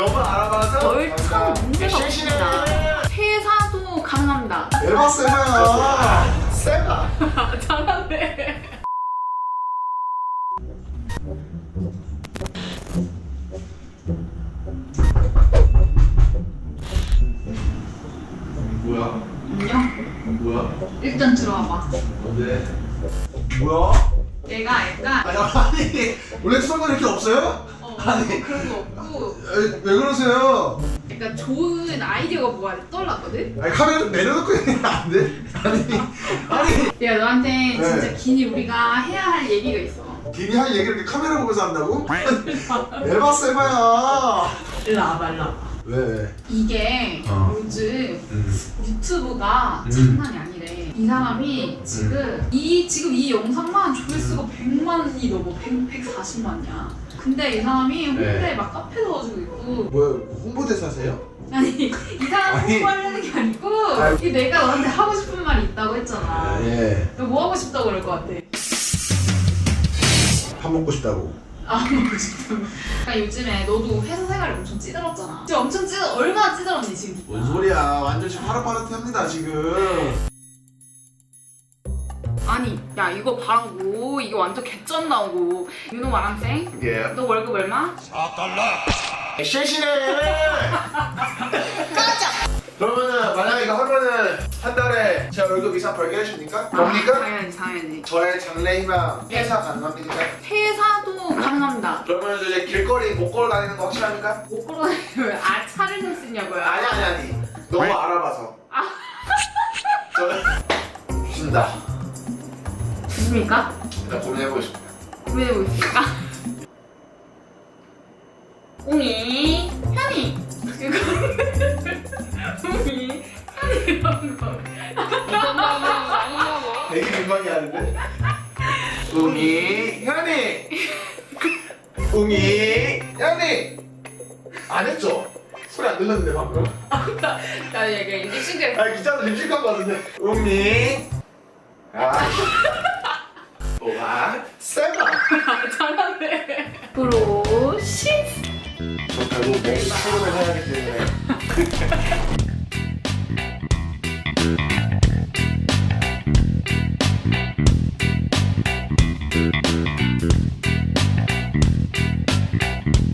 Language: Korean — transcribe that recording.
너무 알아봐서 얼참 문제가 실시네. 없습니다. 퇴사도 가능합니다. 에바 세바야 세바 잘하네. 뭐야 안녕. 뭐야 일단 들어와봐. 뭔데 뭐야 내가 일단 아니 아니 원래 수상관 이렇게 없어요? 어, 아니. 그런 거 없고 왜, 왜 그러세요? 약간 좋은 아이디어가 뭐가 떠올랐거든? 아니 카메라 좀 내려놓고 얘기하면 안 돼? 아니 아니 내가 너한테 네. 진짜 긴히 우리가 해야 할 얘기가 있어. 괜히 할 얘기를 이렇게 카메라 보면서 한다고? 에바 세바야 일로 와봐, 일로 와봐. 왜 왜? 이게 어. 요즘 음. 유튜브가 음. 장난이 아니래. 이 사람이 지금 이 지금 이 영상만 조회수가 음. 100만이 넘어. 100, 140만이야. 근데 이 사람이 홍대에 네. 막 카페 넣어주고 있고 뭐야 홍보대사세요? 아니 이 사람 아니. 홍보하려는 게 아니고 아니. 이 내가 너한테 하고 싶은 말이 있다고 했잖아. 예. 너 뭐 하고 싶다고 그럴 것 같아? 밥 먹고 싶다고. 아 먹고 싶다고. 그러니까 요즘에 너도 회사 생활이 엄청 찌들었잖아. 지금 엄청 찌들 얼마나 찌들었니 지금? 뭔 소리야? 완전 지금 파릇파릇합니다 지금. 아니 야 이거 봐라고 이거 완전 개쩐 나오고 유노 마랑생 예. 너 월급 얼마? 실시네. 그러면은 만약에 이거 하면은 한 달에 제 월급 이상 벌게 해줍니까? 아, 뭡니까? 당연히 당연히 저의 장래 희망 회사 가능합니까? 퇴사도 가능합니다 그러면 이제 길거리 못 걸어 다니는 거 확실합니까? 못 걸어 다니면 아 차를 살수 있냐고요 아니 아니 아니. 너무 알아봐서. 아. 있습니까? 일단. 고민해보고 있습니까? 웅이 현이 이거 웅이 현이 이런 거 되게 민망해 하는데. 웅이 현이. 웅이 현이. 안 했죠? 소리 안 들렸는데 방금. 나 얘가 립싱크를 아 기자도 립싱한 거 같은데. 웅이. 아. 프로